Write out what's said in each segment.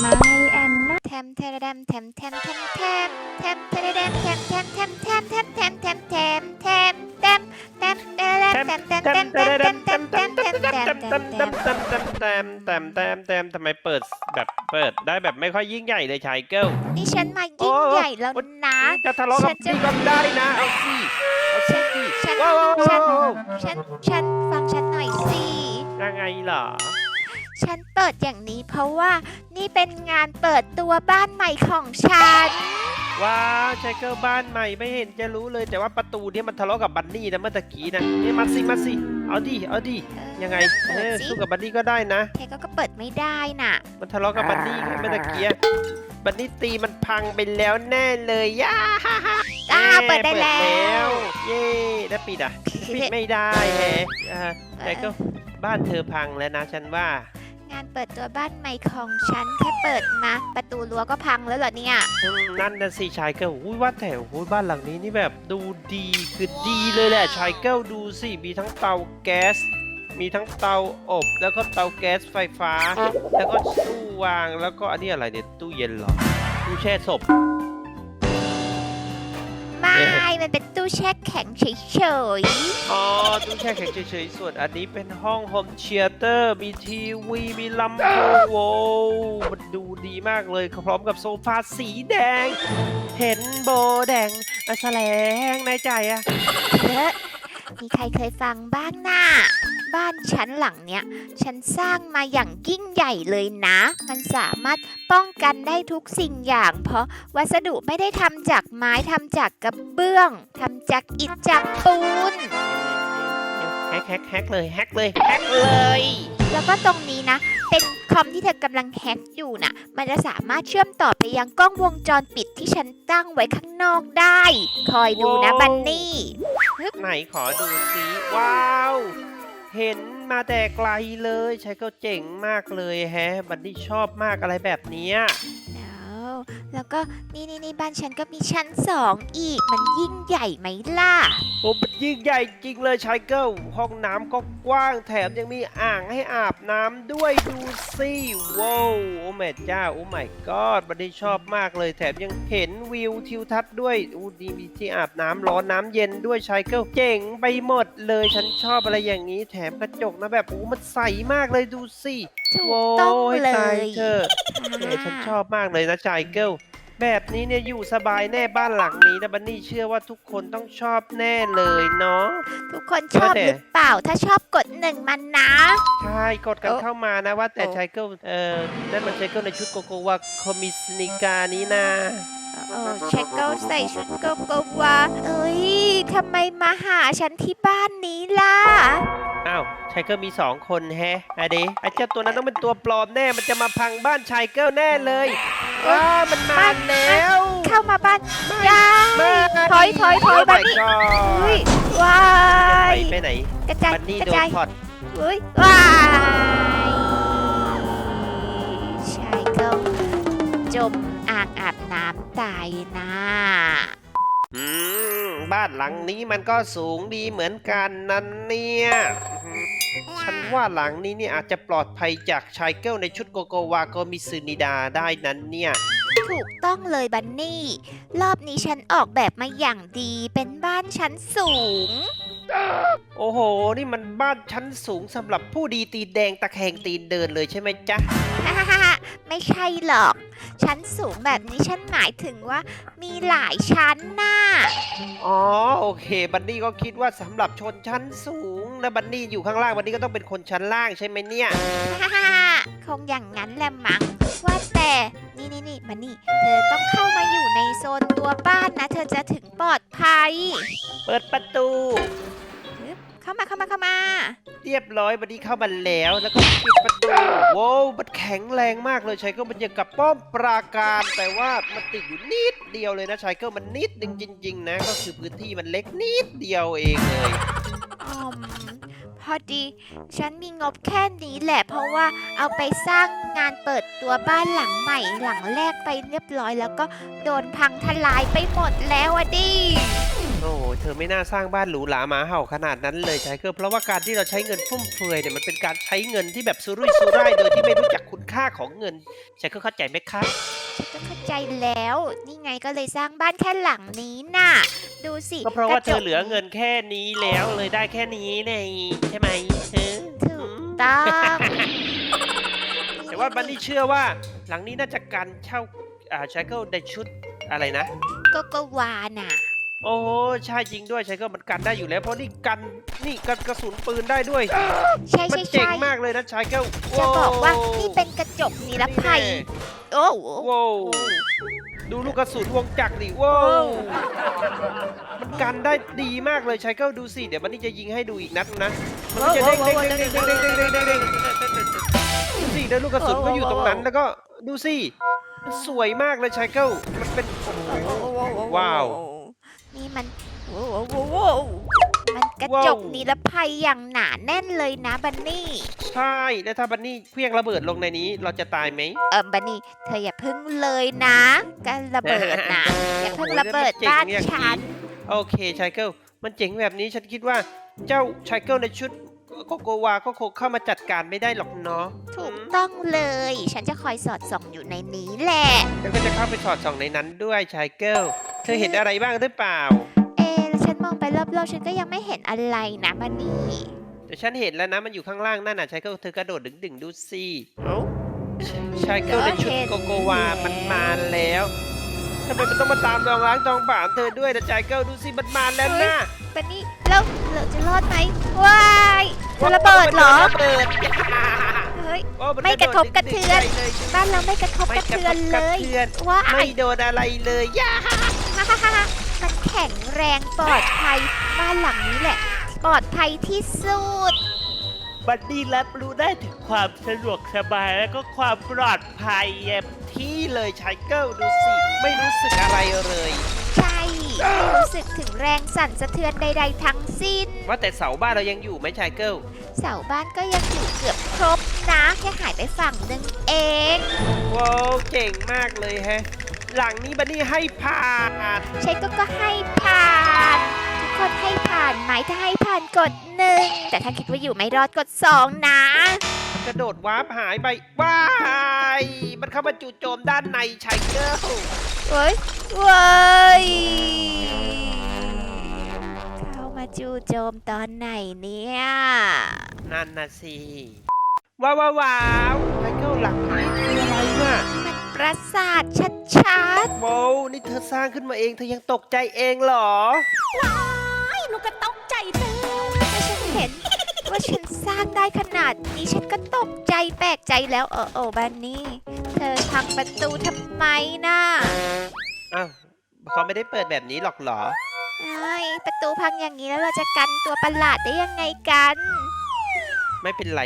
ไม่แอนนาแทมเทระแดมแทมแทมแทมแทมแทมเทระแดมแทมแทมแทมแทมแทมแทมแทมแทมแทมแทมแทมเทระแดมแทมแทมแทมแทมแทมแทมแทมแทมแทมแทมแทมแต้มแต้มแต้มแต้มแต้มแต้มแต้มทำไมเปิดแบบเปิดได้แบบไม่ค่อยยิ่งใหญ่เลยชายเกิลนี่ฉันมายิ่งใหญ่แล้วนะจะทะเลาะกับพี่ก็ได้นะเอาสิเอาสิฉันว้าวฉันฉันฉันฟังฉันหน่อยสิยังไงเหรอ ฉันเปิดอย่างนี้เพราะว่านี่เป็นงานเปิดตัวบ้านใหม่ของฉัน ว้าวชายเกิลบ้านใหม่ไม่เห็นจะรู้เลยแต่ว่าประตูเนี่ยมันทะเลาะกับบันนี่นะเมื่อตะกี้นะนี่มาสิมาสิเอาดิเอาดิยังไงเอเปิอดสิ สู้กับบันนี่ก็ได้นะเทก็ก็เปิดไม่ได้น่ะ มันทะเลาะกับบันนี่ไงเมื่อตะกี้บันนี่ตีมันพังไปแล้วแน่เลยย่าฮ่าฮ่าอ้าเปิดได้แล้ว เย้ได้ปิดอะปิดไม่ได้แฮะอ่าแต่ก็บ้านเธอพังแล้วนะฉันว่า งานเปิดตัวบ้านใหม่ของฉันแค่เปิดมาประตูรั้วก็พังแล้วเหรอเนี่ย อืมนั่นนะสิชายเกิลอุ้ยว่าแต่โอ้ยบ้านหลังนี้นี่แบบดูดีคือดีเลยแหละชายเกิลดูสิมีทั้งเตาแก๊ส มีทั้งเตาอบ แล้วก็เตาแก๊สไฟฟ้า แล้วก็ตู้วางแล้วก็อันนี้อะไรเนี่ยตู้เย็นเหรอตู้แช่ศพ มันเป็นตู้แช่แข็งเฉยอ๋อตู้แช่แข็งเฉยๆส่วนอันนี้เป็นห้องโฮมเชียเตอร์มีทีวีมีลำโพงโว้วมันดูดีมากเลยพร้อมกับโซฟาสีแดง เห็นโบแดงอะแสลงในใจอะๆเยอะมีใครเคยฟังบ้างน่ะ บ้านฉันหลังเนี้ยฉันสร้างมาอย่างยิ่งใหญ่เลยนะ มันสามารถป้องกันได้ทุกสิ่งอย่าง เพราะวัสดุไม่ได้ทำจากไม้ทำจากกระเบื้องทำจากอิฐจากปูน แฮกแฮกแฮกเลยแฮกเลยแฮกเลยแล้วก็ตรงนี้นะ เป็นคอมที่เธอกำลังแฮ็กอยู่น่ะ มันจะสามารถเชื่อมต่อไปยังกล้องวงจรปิดที่ฉันตั้งไว้ข้างนอกได้ คอยดูนะบันนี่ ไหนขอดูสิว้าว เห็นมาแต่ไกลเลยใช้ก็เจ๋งมากเลยแฮะ บันนี่ชอบมากอะไรแบบเนี้ย แล้วก็นี่นี่นี่บ้านฉันก็มีชั้นสองอีก มันยิ่งใหญ่ไหมล่ะ โอ้มันยิ่งใหญ่จริงเลยชายเกิลห้องน้ำก็กว้างแถมยังมีอ่างให้อาบน้ำด้วยดูสิว้าวโอ้แม่เจ้าโอ้ my god บันนี่ชอบมากเลยแถมยังเห็นวิวทิวทัศน์ด้วยอู้ดีมีที่อาบน้ำร้อนน้ำเย็นด้วยชายเกิลเจ๋งไปหมดเลยฉันชอบอะไรอย่างนี้ แถมกระจกนะแบบโอ้มันใสมากเลยดูสิถูกโว้ต้องยเลตายยเธอะแหมฉันชอบมากเลยนะชายเกิลแบบนี้เนี่ยอยู่สบายแน่บ้านหลังนี้นะบันนี่เชื่อว่าทุกคนต้องชอบแน่เลยเนาะ ทุกคนชอบว่าแต่ หรือเปล่า ถ้าชอบกดหนึ่งมันนะ ใช่กดกันโอ้เข้ามานะว่าแต่โอ้ชายเกิลเอ่อนั่นมันชายเกิลในชุดโกโกวาคอมิสนิกานี้นะ เออเช็คเกิลใส่ชุดโกโกวาเอ้ยทำไมมาหาฉันที่บ้านนี้ล่ะ อ้าวชายเกิลมีสองคนแฮะอะเดไอ้เจ้าตัวนั้นต้องเป็นตัวปลอมแน่ มันจะมาพังบ้านชายเกิลแน่เลยว้ามันมาแล้ว เข้ามาบ้านไม่ยายไม่ถอยถอยถอยโ my บันนี่ god เฮ้ยว้าไปยไปไหนกระจายบันนี่กระโดนจายพอดเฮ้ยว้ายชายเกิลจมอ่างอาบน้ำตายนะอืมบ้านหลังนี้มันก็สูงดีเหมือนกันนั่นเนี่ยอืมฉันว่าหลังนี้เนี่ยอาจจะปลอดภัยจากชายเกิลในชุดโกโกวาโกมิซึนิดาได้นั้นเนี่ย ถูกต้องเลยบันนี่ รอบนี้ฉันออกแบบมาอย่างดีเป็นบ้านชั้นสูง โอ้โห นี่มันบ้านชั้นสูงสำหรับผู้ดีตีนแดงตะแคงตีนเดินเลยใช่ไหมจ๊ะฮ่าฮ่าฮ่าไม่ใช่หรอก ชั้นสูงแบบนี้ฉันหมายถึงว่ามีหลายชั้นน่ะอ๋อโอเค บันนี่ก็คิดว่าสำหรับชนชั้นสูงแล้วบันนี่อยู่ข้างล่างบันนี่ก็ต้องเป็นคนชั้นล่างใช่ไหมเนี่ย ฮ่าฮ่าฮ่าคงอย่างนั้นแหละมั้งว่าแต่นี่นี่นี่มานี่ เธอต้องเข้ามาอยู่ในโซนตัวบ้านนะ เธอจะถึงปลอดภัย เปิดประตูฮึบเข้ามาเข้ามาเข้ามา เรียบร้อยบันนี้เข้ามาแล้วแล้วก็ปิดประตูโว้วมันแข็งแรงมากเลยชายเกิลมันยังกับป้อมปราการแต่ว่ามันติดอยู่นิดเดียวเลยนะชายเกิลมันนิดหนึ่งจริง ๆ นะ ก็คือพื้นที่มันเล็กนิดเดียวเองเลยอมพอดี ฉันมีงบแค่นี้แหละ เพราะว่าเอาไปสร้างงานเปิดตัวบ้านหลังใหม่หลังแรกไปเรียบร้อย แล้วก็โดนพังทลายไปหมดแล้วอะดิ โอ้โหเธอไม่น่าสร้างบ้านหรูหราหมาเห่าขนาดนั้นเลยชายเกิลเพราะว่าการที่เราใช้เงินฟุ่มเฟือยเนี่ยมันเป็นการใช้เงินที่แบบสุรุ่ยสุร่ายโดยที่ไม่รู้จักคุณค่าของเงินชายเกิลเข้าใจไหมครับฉันก็เข้าใจแล้ว นี่ไงก็เลยสร้างบ้านแค่หลังนี้น่ะ ดูสิก็เพราะว่าจเธอเหลือเงินแค่นี้แล้วเลยได้แค่นี้ไงใช่ไหมเออถูกต้องแต่ว่าบันนี่เชื่อว่าหลังนี้น่าจะการเช่าอ่าชายเกิลในชุดอะไรนะโกโกวาน่ะ โอ้โหใช่จริงด้วยชายเกิลมันกันได้อยู่แล้ว เพราะนี่กันนี่กันกระสุนปืนได้ด้วย ใช่มันใช่เจ๋งใช่มากเลยนะชายเกิลจะบอกว่านี่เป็นกระจกนิรภัย โอ้โหว้าวดูลูกกระสุนวงจักรดิว้าวมันกันได้ดีมากเลยชายเกิลดูสิเดี๋ยวมันนี่จะยิงให้ดูอีกนัดนะมันก็จะเด้งเด้งเด้งเด้งเด้งเด้งเด้งเด้งเด้งเด้งดูสิแล้วลูกกระสุนก็อยู่ตรงนั้นแล้วก็ดูสิมันสวยมากเลยชายเกิลมันเป็นโอ้โหว้าว นี่มันโอ้โหโอ้โหมันกระจกว้าว นิรภัยอย่างหนาแน่นเลยนะบันนี่ ใช่ แล้วถ้าบันนี่เพี้ยงระเบิดลงในนี้ เราจะตายไหม เออบันนี่เธออย่าพึ่งเลยนะการระเบิดนะ อย่าเพิ่งระเบิดบ้านฉัน โอเคชายเกิลมันเจ๋งแบบนี้ฉันคิดว่าเจ้าชายเกิลในชุดโกโกวาก็คงเข้ามาจัดการไม่ได้หรอกเนาะถูกต้องเลย ฉันจะคอยสอดส่องอยู่ในนี้แหละ แล้วก็จะเข้าไปสอดส่องในนั้นด้วยชายเกิลเธอเห็นอะไรบ้างหรือเปล่า เอะแล้วฉันมองไปรอบๆฉันก็ยังไม่เห็นอะไรนะบันนี่แต่ฉันเห็นแล้วนะมันอยู่ข้างล่างนั่นน่ะชายเกิลเธอกระโดดดึงๆดูสิชายเกิลในชุดโกโกวา มันมาแล้วทำไมมันต้องมาตามรองล้างจองป่ามเธอด้วยนะชายเกิลดูสิมันมาแล้วนะบันนี่แล้วเราจะรอดไหมว้ายจะระเบิดเหรอระเบิดเฮ้ย โอ้นไม่กระทบกระเทือนดึงๆใหญ่เลย บ้านเราไม่กระทบไม่กระกระเทืทอนบกเลระยเทือน ว้าไม่ยโดนอะไรเลยย่าฮ่า ฮ่าฮ่ามันแข็งแรงปลอดภัยบ้านหลังนี้แหละ ปลอดภัยที่สุด บัดดี้รับรู้ได้ถึงความสะดวกสบายและก็ความปลอดภัยเต็มที่เลยชายเกิลดูสิ ไม่รู้สึกอะไรเลย ใช่ไม่รู้สึกถึงแรงสั่นสะเทือนใด ๆ ทั้งสิ้น ว่าแต่เสาบ้านเรายังอยู่ไหมชายเกิลเสาบ้านก็ยังอยู่เกือบครบนะ แค่หายไปฝั่งหนึ่งเอง ว้าวเก่งมากเลยแฮะ หลังนี้บัดดี้ให้ผ่านใช้ก็ก็ให้ผ่าน ทุกคนให้ผ่านไหมถ้าให้ผ่านกดหนึ่งแต่ถ้าคิดว่าอยู่ไม่รอดกดสองนะมันกระโดดวาร์ปหายไปว้ายมันเข้ามาจู่โจมด้านในชายเกิลเว้ยเว้ยเข้ามาจู่โจมตอนไหนเนี่ยนั่นนะสิว้าวว้าวว้าวชายเกิลหลังนี้คืออะไรน่ะมัน ประสาทชัดโว้วนี่เธอสร้างขึ้นมาเองเธอยังตกใจเองเหรอๆหนูก็ตกใจเธอแต่ฉันเห็น ว่าฉันสร้างได้ขนาดนี้ฉันก็ตกใจแปลกใจแล้วเออโอบันนี่ เธอพังประตูทำไมนะอ้าวเขาไม่ได้เปิดแบบนี้หรอกเหรอไอ้ยประตูพังอย่างนี้แล้วเราจะกันตัวประหลาดได้ยังไงกัน ไม่เป็นไร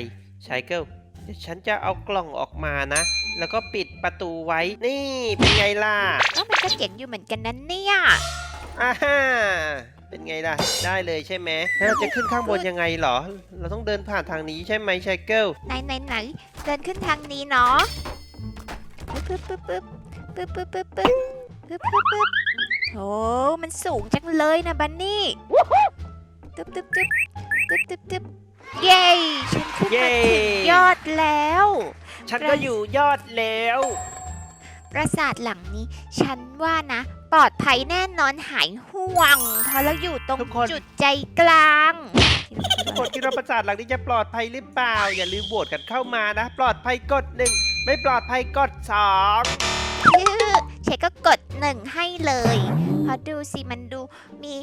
ชายเกิลเดี๋ยวฉันจะเอากล่องออกมานะ แล้วก็ปิดประตูไว้ นี่เป็นไงล่ะก็มันก็เจ๋งอยู่เหมือนกันนั้นเนี่ยอ่าฮ่าเป็นไงล่ะ ได้เลยใช่ไหมแล้วเราจะขึ้นข้างบนยังไงเหรอ เราต้องเดินผ่านทางนี้ใช่ไหมชายเกิลไหนไหนไหนเดินขึ้นทางนี้เนาะปึ๊บปึ๊บปึ๊บปึ๊บปึ๊บปึ๊บปึ๊บปึ๊บปึ๊บปึ๊บปึ๊บโอ้มันสูงจังเลยนะบันนี่ตึ๊บตึ๊บตึ๊บตึ๊บตึ๊บตึ๊บเย้ฉันขึ้นมาถึงยอดแล้ว ฉันก็อยู่ยอดแล้ว ปราสาทหลังนี้ ฉันว่านะ ปลอดภัยแน่นอนหายห่วง เพราะเราอยู่ตรงทุกคน จุดใจกลาง ทุกคนคิดว่าประสาทหลังนี้จะปลอดภัยหรือเปล่า อย่าลืมโหวตกันเข้ามานะ ปลอดภัยกดหนึ่งไม่ปลอดภัยกดสองชื่อเชคก็กดหนึ่งให้เลย เพราะดูสิมันดูมี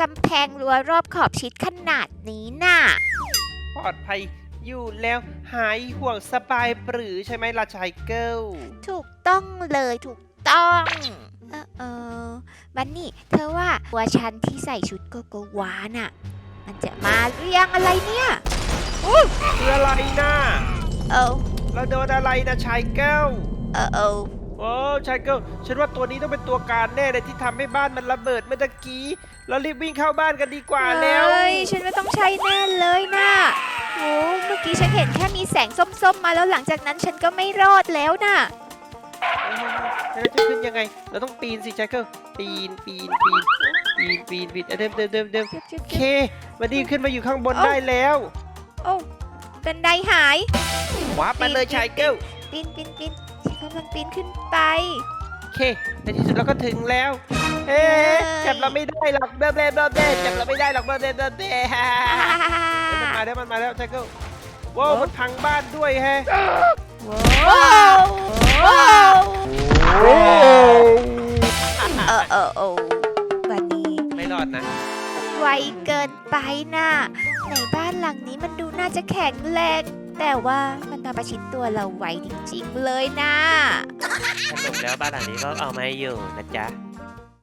กำแพงรั้วรอบขอบชิดขนาดนี้น่ะ ปลอดภัย อยู่แล้วหายห่วงสบายปรือใช่ไหมล่ะชายเกิลถูกต้องเลยถูกต้อง เออเออบันนี่ เธอว่าตัวฉันที่ใส่ชุดโกโกวาน่ะ มันจะมาหรือยังอะไรเนี่ยคืออะไรนะเออเราโดนอะไรนะชายเกิลเออเออ โอ้ชายเกิลฉันว่าตัวนี้ต้องเป็นตัวการแน่เลยที่ทำให้บ้านมันระเบิดเมื่อตะกี้ เรารีบวิ่งเข้าบ้านกันดีกว่าแล้ว เฮ้ยฉันว่าต้องใช่แน่เลยน่ะโอ้เมื่อกี้ฉันเห็นแค่มีแสงส้มๆมาแล้วหลังจากนั้นฉันก็ไม่รอดแล้วน่ะเอ้ยแล้วจะขึ้นยังไง เราต้องปีนสิไชเกิลปีนปีนปีนปีนปีนปีนเอ้ยเดิมเดิมเดิมเดิมจึ๊บจึ๊บโอเคจึ๊บมาดีขึ้นมาอยู่ข้างบนเอ้า ได้แล้วโอ้บันไดหาย ว้าร์ปมาเลยไชเกิลปีนปีนปีนฉัน กำลังปีนขึ้นไป โอเค ในที่สุดเราก็ถึงแล้ว เอ๊ะจับเราไม่ได้หรอกเดิมเดิมเดิมเดิมจับเราไม่ได้หรอกเดิมเดิมเดิมเดิมมันมาแล้วมันมาแล้วไชเกิลว้าวมันพังบ้านด้วยแฮะว้าวว้าวเออเออเออวันนี้ไม่รอดนะ ไวเกินไปน่ะในบ้านหลังนี้มันดูน่าจะแข็งแรงแต่ว่ามัน มาประชิดตัวเราไวจริงๆเลยนะ สรุปแล้วบ้านหลังนี้ก็เอามาอยู่นะจ๊ะ